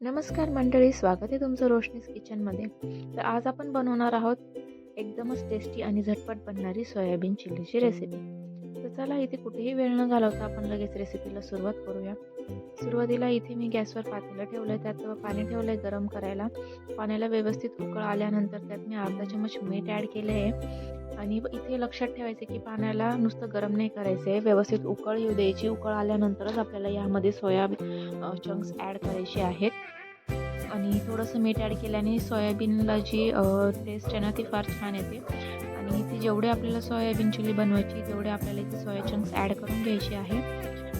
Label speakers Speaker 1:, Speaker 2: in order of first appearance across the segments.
Speaker 1: नमस्कार मंडळी स्वागत आहे तुमचं रोशनीस किचनमध्ये. तर आज आपण बनवणार आहोत एकदमच टेस्टी आणि झटपट बनणारी सोयाबीन चिल्लीची रेसिपी चला इथे कुठेही वेळ न घालवता आपण लगेच रेसिपीला सुरुवात करूया. सुरुवातीला इथे मी गॅसवर पातेलं ठेवलं आहे त्यात पाणी ठेवलं आहे गरम करायला. पाण्याला व्यवस्थित उकळ आल्यानंतर त्यात मी अर्धा चमच मीठ ॲड केले आहे. आणि इथे लक्षात ठेवायचं की पाण्याला नुसतं गरम नाही करायचं आहे व्यवस्थित उकळ येऊ द्यायची. उकळ आल्यानंतरच आपल्याला यामध्ये सोयाबीन चंक्स ॲड करायचे आहेत. आणि थोडंसं मीठ ॲड केल्याने सोयाबीनला जी टेस्ट आहे ना ती फार छान येते. आणि इथे जेवढे आपल्याला सोयाबीन चिली बनवायची तेवढे आपल्याला इथे सोया चंक्स ॲड करून घ्यायचे आहे.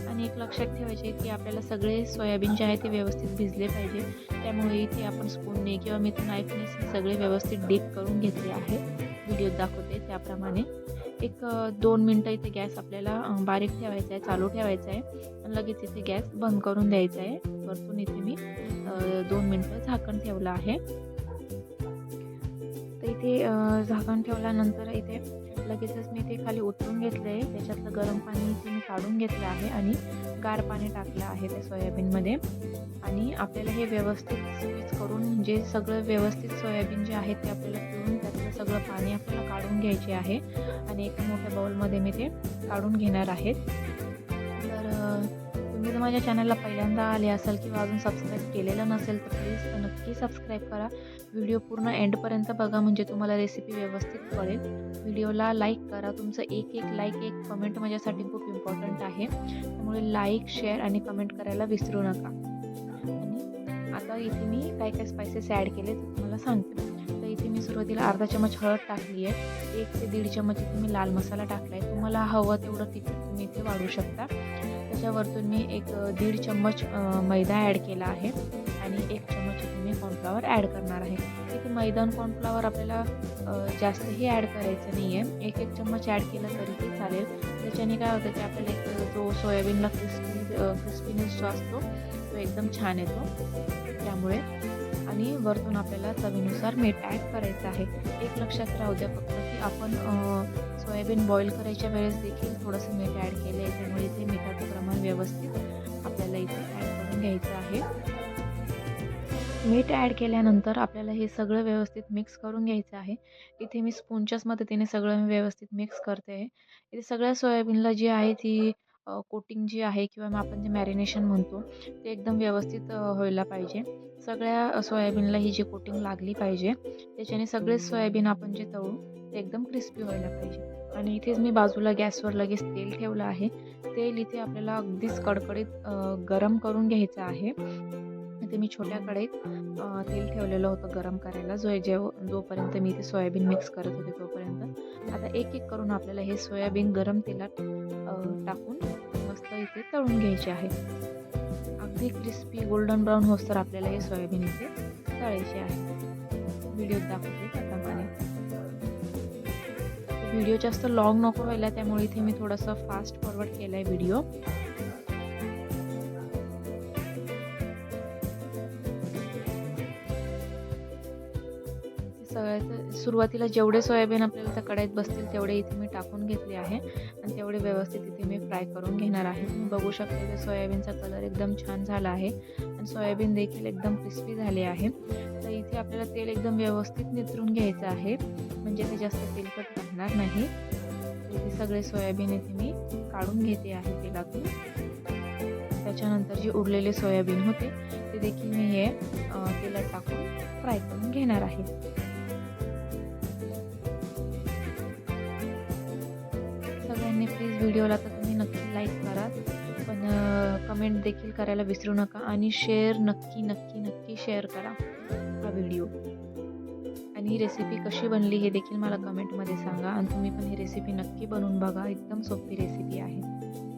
Speaker 1: आणि एक लक्षात ठेवायचे की आपल्याला सगळे सोयाबीन जे आहे ते व्यवस्थित भिजले पाहिजे. त्यामुळे इथे आपण स्पूनने किंवा मी नाईफने सगळे व्यवस्थित डीप करून घेतले आहे. व्हिडिओत दाखवते त्याप्रमाणे. एक दोन मिनटं इथे गॅस आपल्याला बारीक ठेवायचा आहे चालू ठेवायचा आहे. आणि लगेच इथे गॅस बंद करून द्यायचा आहे. वरतून इथे मी दोन मिनटं झाकण ठेवलं आहे. इथे झाकण ठेवल्यानंतर इथे लगेचच मी ते खाली उतरून घेतलं. आहे त्याच्यातलं गरम पाणी इथे मी काढून घेतलं आहे आणि गार पाणी टाकलं आहे त्या सोयाबीनमध्ये. आणि आपल्याला हे व्यवस्थित स्विच करून म्हणजे सगळं व्यवस्थित सोयाबीन जे आहे ते आपल्याला पिळून त्यातलं सगळं पाणी आपल्याला काढून घ्यायचे आहे. आणि एका मोठ्या बाउलमध्ये मी ते काढून घेणार आहेत तुम्ही जर माझ्या चॅनलला पहिल्यांदा आले असाल किंवा अजून सबस्क्राईब केलेलं नसेल तर प्लीज नक्की सबस्क्राईब करा. व्हिडिओ पूर्ण एंडपर्यंत बघा म्हणजे तुम्हाला रेसिपी व्यवस्थित कळेल. व्हिडिओला लाईक करा. तुमचं एक एक लाईक एक कमेंट माझ्यासाठी खूप इम्पॉर्टंट आहे. त्यामुळे लाईक शेअर आणि कमेंट करायला विसरू नका. आणि आता इथे मी काय काय स्पायसेस ॲड केले ते तुम्हाला सांगते. तर इथे मी सुरुवातीला अर्धा चमच हळद टाकली आहे. एक ते दीड चमच इथे मी लाल मसाला टाकला आहे. तुम्हाला हवं तेवढं तिखट तुम्ही इथे वाढू शकता. त्याच्यावरतून मी एक दीड चम्मच मैदा ॲड केला आहे आणि एक चम्मच इथे मी कॉर्नफ्लॉवर ॲड करणार आहे. इथे मैदा आणि आपल्याला जास्तही ॲड करायचं नाही आहे. एक एक चम्मच ॲड केलं तरीही चालेल. त्याच्याने काय होतं की आपल्याला एक जो सोयाबीनला क्रिस्पी क्रिस्पीनेस जो असतो तो एकदम छान येतो. त्यामुळे आणि वरतून आपल्याला चवीनुसार मीठ ॲड करायचं आहे. एक लक्षात राहू द्या फक्त की आपण सोयाबीन बॉईल करायच्या वेळेस देखील थोडंसं मीठ ॲड केलं आहे त्यामुळे इथे मिठाचं प्रमाण व्यवस्थित आपल्याला इथे ॲड करून घ्यायचं आहे. मीठ ॲड केल्यानंतर आपल्याला हे सगळं व्यवस्थित मिक्स करून घ्यायचं आहे. इथे मी स्पूनच्याच मदतीने सगळं व्यवस्थित मिक्स करते आहे. इथे सगळ्या सोयाबीनला जी आहे ती कोटिंग जी आहे किंवा मग आपण जे मॅरिनेशन म्हणतो ते एकदम व्यवस्थित व्हायला पाहिजे. सगळ्या सोयाबीनला ही जी कोटिंग लागली पाहिजे त्याच्याने सगळेच सोयाबीन आपण जे तळू ते एकदम क्रिस्पी व्हायला पाहिजे. आणि इथेच मी बाजूला गॅसवर लगेच तेल ठेवलं आहे. तेल इथे आपल्याला अगदीच कडकडीत गरम करून घ्यायचं आहे. इथे मी छोट्या कढईत तेल ठेवलेलं होतं गरम करायला. जो जेव जोपर्यंत मी इथे सोयाबीन मिक्स करत होते तोपर्यंत. आता एक एक करून आपल्याला हे सोयाबीन गरम तेलात टाकून मस्त इथे तळून घ्यायचे आहे. अगदी क्रिस्पी गोल्डन ब्राऊन होस्तर आपल्याला हे सोयाबीन इथे तळायचे आहे. व्हिडिओत दाखवते त्याप्रमाणे. व्हिडिओ जास्त लॉंग नको व्हायला त्यामुळे इथे मी थोडंसं फास्ट फॉरवर्ड केला आहे व्हिडिओ सगळ्यात सुरुवातीला जेवढे सोयाबीन आपल्याला त्या कढईत बसतील तेवढे इथे मी टाकून घेतले आहे. आणि तेवढे व्यवस्थित इथे मी फ्राय करून घेणार आहे. तुम्ही बघू शकता की सोयाबीनचा कलर एकदम छान झाला आहे. आणि सोयाबीन देखील एकदम क्रिस्पी झाले आहे. इथे आपल्याला तेल एकदम व्यवस्थित नितरून घ्यायचं आहे. म्हणजे ते जास्त तेलकट राहणार नाही. इथे सगळे सोयाबीन इथे मी काढून घेते आहे तेलातून. त्याच्यानंतर जे उरलेले सोयाबीन होते ते देखील मी हे तेलात टाकून फ्राय करून घेणार आहे. सगळ्यांनी प्लीज व्हिडिओला तर तुम्ही नक्की लाईक करा. पण कमेंट देखील करायला विसरू नका आणि शेअर नक्की नक्की नक्की शेअर करा. व्हिडिओ आणि ही रेसिपी कशी बनली हे देखील मला कमेंटमध्ये सांगा. आणि तुम्ही पण ही रेसिपी नक्की बनवून बघा. एकदम सोपी रेसिपी आहे.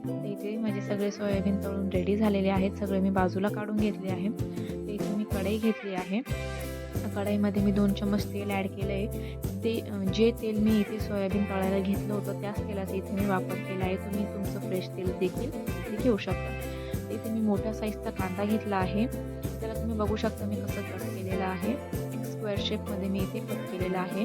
Speaker 1: तर इथे माझे सगळे सोयाबीन तळून रेडी झालेले आहेत. सगळे मी बाजूला काढून घेतले आहे. तर इथे मी कढई घेतली आहे. कढईमध्ये मी दोन चम्मच तेल ॲड केलं आहे ते जे तेल मी इथे सोयाबीन तळायला घेतलं होतं त्याच तेलाचा इथे मी वापर केला आहे. तुम्ही तुमचं फ्रेश तेल देखील इथे घेऊ शकता. इथे मी मोठ्या साईजचा कांदा घेतला आहे. त्याला तुम्ही बघू शकता मी कसं केलेला आहे. एक स्क्वेअर शेपमध्ये मी इथे कट केलेलं आहे.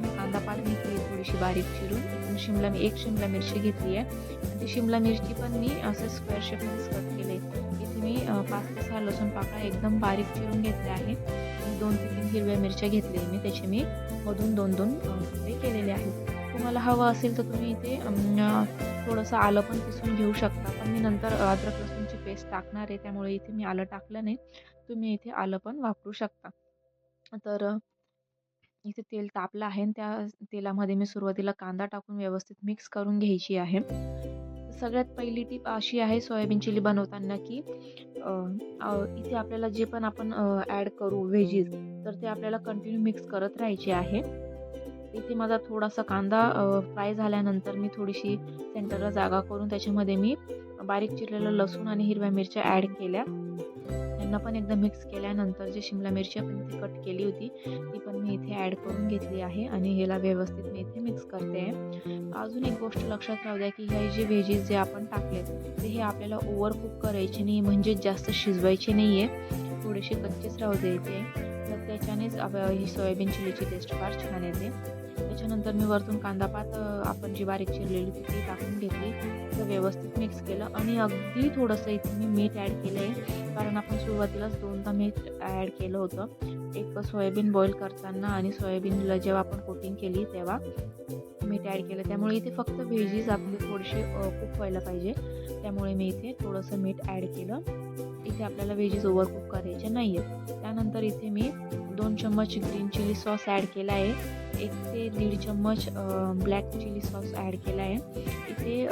Speaker 1: मी कांदा पात घेतली आहे थोडीशी बारीक चिरून. इथून शिमला मी एक शिमला मिरची घेतली आहे. आणि ती शिमला मिरची पण मी असं स्क्वेअर शेपमध्येच कट केले इथे मी पाच ते सहा लसूण पाकळ्या एकदम बारीक चिरून घेतल्या आहे. दोन ते तीन हिरव्या मिरच्या घेतल्या मी. त्याचे मी मधून दोन दोन ते तुकडे केलेले आहेत. तुम्हाला हवं असेल तर तुम्ही इथे थोडंसं आलं पण किसून घेऊ शकता. पण मी नंतर अद्रक लसूणची पेस्ट टाकणार आहे. त्यामुळे इथे मी आलं टाकलं नाही. तुम्ही इथे आलं पण वापरू शकता. तर इथे तेल तापलं आहे आणि त्या तेलामध्ये मी सुरुवातीला कांदा टाकून व्यवस्थित मिक्स करून घ्यायची आहे. सगळ्यात पहिली टीप अशी आहे सोयाबीन चिली बनवताना की इथे आपल्याला जे पण आपण ॲड करू व्हेजीज तर ते आपल्याला कंटिन्यू मिक्स करत राहायचे आहे. इथे माझा थोडासा कांदा फ्राय झाल्यानंतर मी थोडीशी सेंटरला जागा करून त्याच्यामध्ये मी बारीक चिरलेलं लसूण आणि हिरव्या मिरच्या ॲड केल्या. यांना पण एकदा मिक्स केल्यानंतर जी शिमला मिरची आपण इथे कट केली होती ती पण मी इथे ॲड करून घेतली आहे आणि ह्याला व्यवस्थित मी इथे मिक्स करते. आहे अजून एक गोष्ट लक्षात राहू द्या की हे जे व्हेजीस जे आपण टाकले ते हे आपल्याला ओव्हर कुक करायचे नाही म्हणजे जास्त शिजवायचे नाही आहे थोडेसे कच्चेच राहू द्यायचे. तर त्याच्यानेच आप- ही सोयाबीन चिलीची टेस्ट फार छान येते. त्याच्यानंतर मी वरतून कांदा पात आपण जी बारीक चिरलेली होती ती टाकून घेतली. तर व्यवस्थित मिक्स केलं आणि अगदी थोडंसं इथे मी मीठ ॲड केलं आहे कारण आपण सुरुवातीलाच दोनदा मीठ ॲड केलं होतं. एक सोयाबीन बॉईल करताना आणि सोयाबीनला जेव्हा आपण कोटिंग केली तेव्हा. मीठ ॲड केलं. त्यामुळे इथे फक्त व्हेजीज आपले थोडेसे कुक व्हायला पाहिजे. त्यामुळे मी इथे थोडंसं मीठ ॲड केलं. इथे आपल्याला व्हेजीज ओव्हर कुक करायचे नाही आहेत त्यानंतर इथे मी दोन चम्मच ग्रीन चिली सॉस ॲड केला आहे. एक ते दीड चम्मच ब्लॅक चिली सॉस ॲड केला आहे. इथे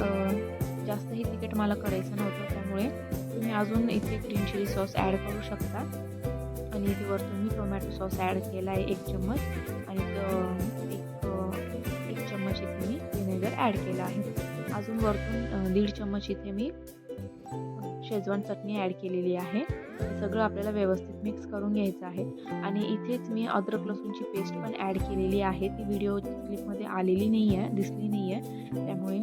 Speaker 1: जास्त जास्तही तिखट मला करायचं नव्हतं. त्यामुळे तुम्ही अजून इथे ग्रीन चिली सॉस ॲड करू शकता. आणि इथे वरतून मी टोमॅटो सॉस ॲड केला आहे एक चम्मच. आणि ॲड केला आहे. अजून वरतून दीड चम्मच इथे मी शेजवान चटणी ॲड केलेली आहे. सगळं आपल्याला व्यवस्थित मिक्स करून घ्यायचं आहे. आणि इथेच मी अद्रक लसूणची पेस्ट पण ॲड केलेली आहे. ती व्हिडिओ क्लिपमध्ये आलेली नाही आहे दिसली नाही आहे त्यामुळे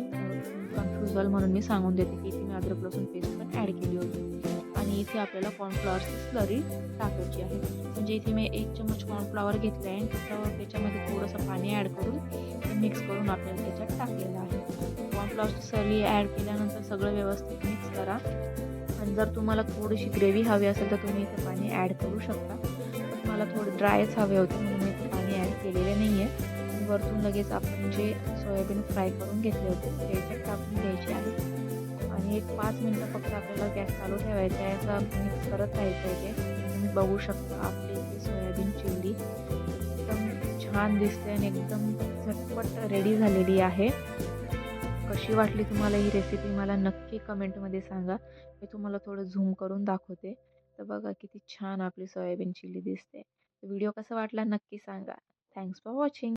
Speaker 1: कन्फ्यूज व्हाल म्हणून मी सांगून देते की इथे मी अद्रक लसूण पेस्ट पण ॲड केली होती. आणि इथे आपल्याला कॉर्नफ्लॉवरची स्लरी टाकायची आहे. म्हणजे इथे मी एक चम्मच कॉर्नफ्लॉवर घेतलं आहे त्याच्यामध्ये थोडंसं पाणी ॲड करून मिक्स करून आपल्याला त्याच्यात टाकलेलं आहे. कॉर्नफ्लॉवरची सली ॲड केल्यानंतर सगळं व्यवस्थित मिक्स करा. आणि जर तुम्हाला थोडीशी ग्रेव्ही हवी असेल तर तुम्ही इथे पाणी ॲड करू शकता. मला थोडं ड्रायच हवे होते म्हणून मी इथे पाणी ॲड केलेले नाही आहे आणि वरतून लगेच आपण जे सोयाबीन फ्राय करून घेतले होते ते याच्यात टाकून घ्यायचे आहे. आणि एक पाच मिनटं फक्त आपल्याला गॅस चालू ठेवायचा आहे. असं मिक्स करत राहायचं आहे ते. तुम्ही बघू शकता आपली सोयाबीन चिवडी. छान दिसते आणि एकदम झटपट रेडी झालेली आहे. कशी वाटली तुम्हाला ही रेसिपी मला नक्की कमेंटमध्ये सांगा. मी तुम्हाला थोडं झूम करून दाखवते. तर बघा किती छान आपली सोयाबीन चिली दिसते. व्हिडिओ कसा वाटला नक्की सांगा. Thanks for watching